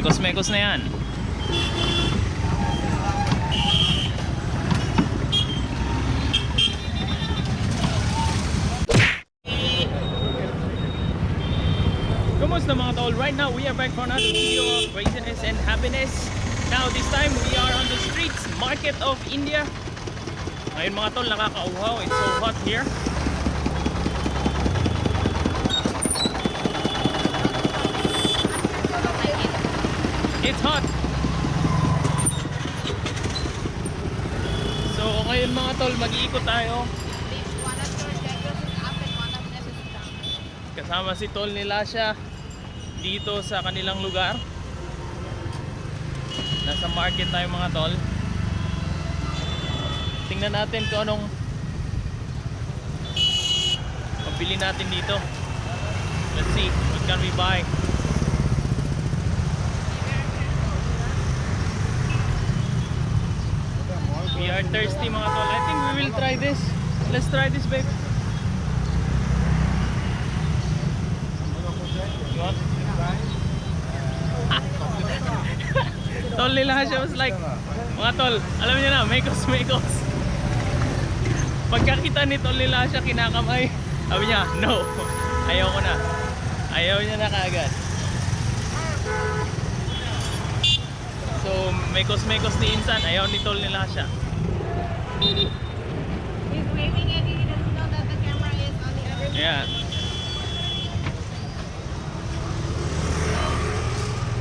Mekos-mekos na yan. Kumusta mga tol? Right now, we are back for another video of craziness and happiness. Now, this time, we are on the streets, market of India. Ngayon mga tol, nakakauhaw. It's so hot here. It's hot! So, ngayon mga tol, mag-iikot tayo. Kasama si Tol nila siya dito sa kanilang lugar. Nasa market tayo mga tol. Tingnan natin kung anong pabili natin dito. Let's see, what can we buy? We are thirsty mga tol. I think we will try this. Let's try this babe. Tol nila siya was like, mga tol, alam niyo na, mekos mekos. Pagkakita ni tol nila siya kinakamay, sabi niya, no, ayaw ko na. Ayaw niya na kaagad. So, mekos mekos ni Insan, ayaw ni tol nila siya. He's waving. He doesn't know that the camera is on the other side. Yeah.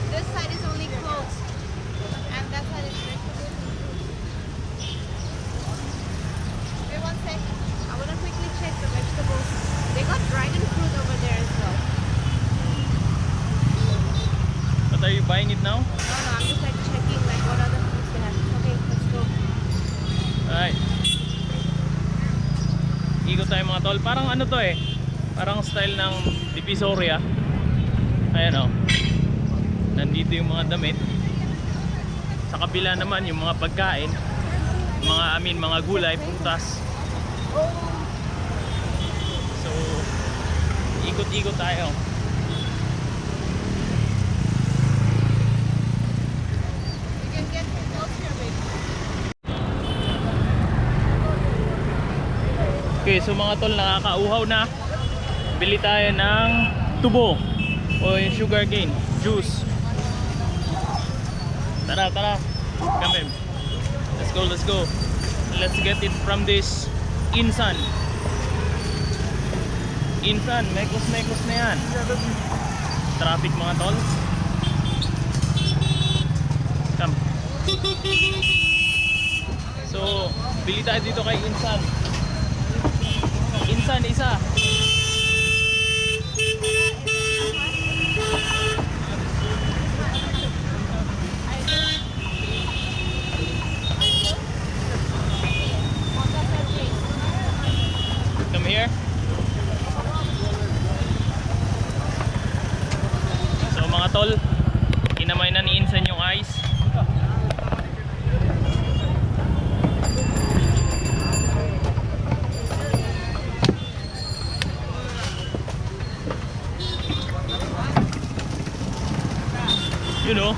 This side is only closed. And that side is. Wait one sec. I want to quickly check the vegetables. They got dragon fruit over there as well. But are you buying it now? No, no, tayo mga tol. Parang ano to eh. Parang style ng Divisoria. Ayan o. Nandito yung mga damit. Sa kabila naman yung mga pagkain. Mga amin, mga gulay, prutas. So, ikot-ikot tayo. You can get close here, babe. Okay, so mga tol, nakakauhaw na. Bili tayo ng tubo o yung sugar cane, juice. Tara, tara. Come in. Let's go, let's go. Let's get it from this Insan. Insan, mekos-mekos na yan. Traffic mga tol. Come. So, bili tayo dito kay Insan. Insan isa. Come here. So mga tol, kinamay na ni Insan yung ice. You know.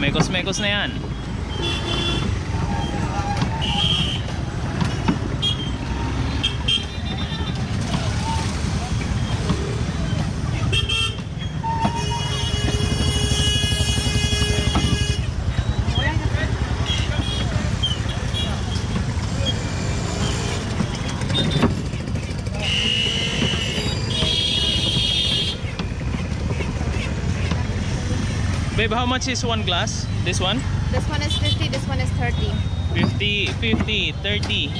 Mekos-mekos na yan. Babe, how much is one glass? This one? This one is 50, this one is 30. 50, 50, 30.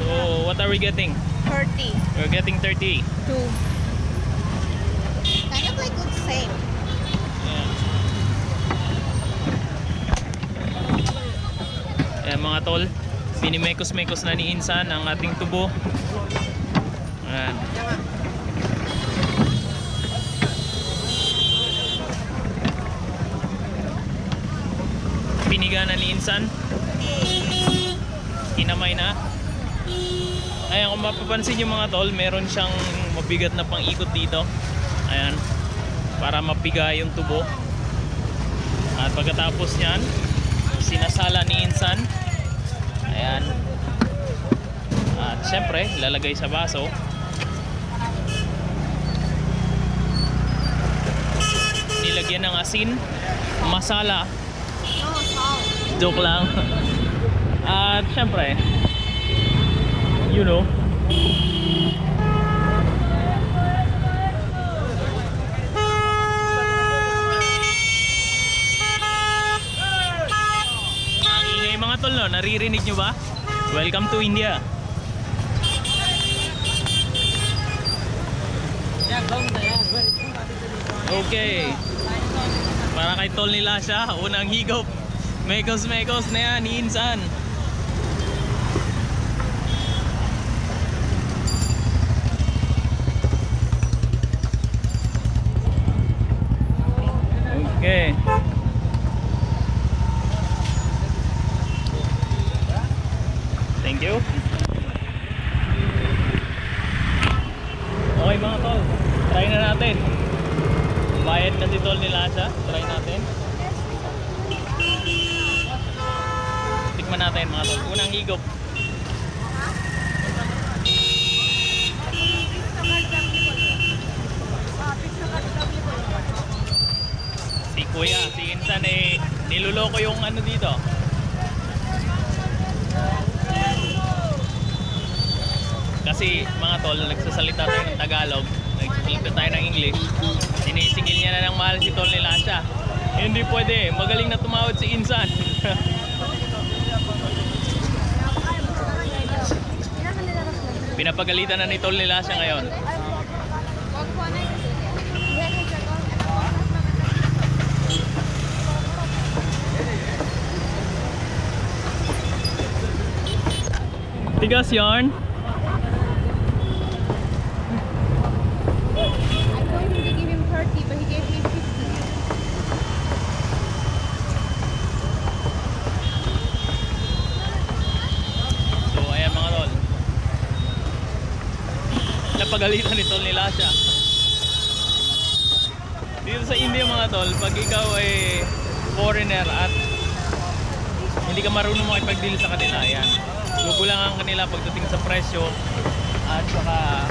So, what are we getting? 30. We're getting 30. Two. Kind of like looks same. Ayan mga tol, pinimekos-mekos na ni Insan ang ating tubo. Ayan. Insan. Kinamay na. Ayan, kung mapapansin nyo mga tol, meron siyang mabigat na pang-ikot dito. Ayan. Para mapiga yung tubo. At pagkatapos niyan, sinasala ni insan. Ayan. At syempre, lalagay sa baso. Nilagyan ng asin, masala. Joke lang. At syempre, you know, mga tol no, naririnig nyo ba? Welcome to India. Okay. Para kay tol nila siya, unang higop. Mekos mekos na yan, Insan. Okay. Thank you. Okay mga tol, try na natin. Bayad na si tol ni Lasha, try natin. Tikman natin mga tol. Unang higop. Si Kuya, si Insan eh, niluloko yung ano dito. Kasi mga tol, nagsasalita tayo ng Tagalog, nagsasalita tayo ng English, sinisigil niya na ng mahal si tol ni Lasha. Hindi pwede, magaling na tumawad si Insan. Pinapagalitan na ni tol ni Lasha ngayon. Tigas yarn. I told him to give him 30, but he gave me 50. So ayan mga tol. Napagalitan ni tol ni Lasha. Dito sa India mga tol, pag ikaw ay foreigner at hindi ka marunong makipag-deal sa kanila, ayan. Gugulangan kanila pagdating sa presyo at saka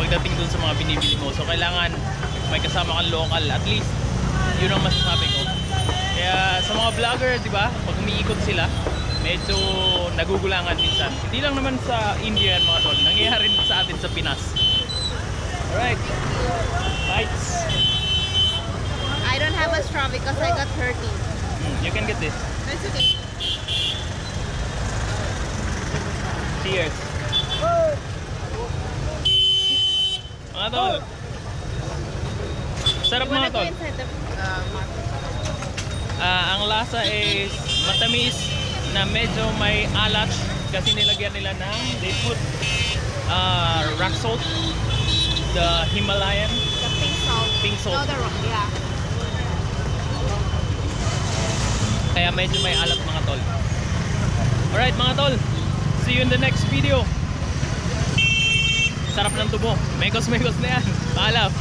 pagdating dun sa mga binibili mo. So kailangan may kasama kang local at least yun ang masasabi ko. Kaya sa mga vlogger, di ba, pag umiikot sila, medyo nagugulangan minsan. Hindi lang naman sa India yan mga tol, nangyayari sa atin sa Pinas. Alright. Lights. I don't have a straw because I got 30. Mm, you can get this. That's okay. Cheers. Mga tol. Sarap You wanna mga tol. uh? Ah, ang lasa is matamis na medyo may alat kasi nilagyan nila ng they put uh, rock salt the Himalayan The pink salt. Pink salt. No, the rock. Yeah. kaya medyo may alat mga tol alright mga tol see you in the next video sarap ng tubo mekos mekos na yan paalam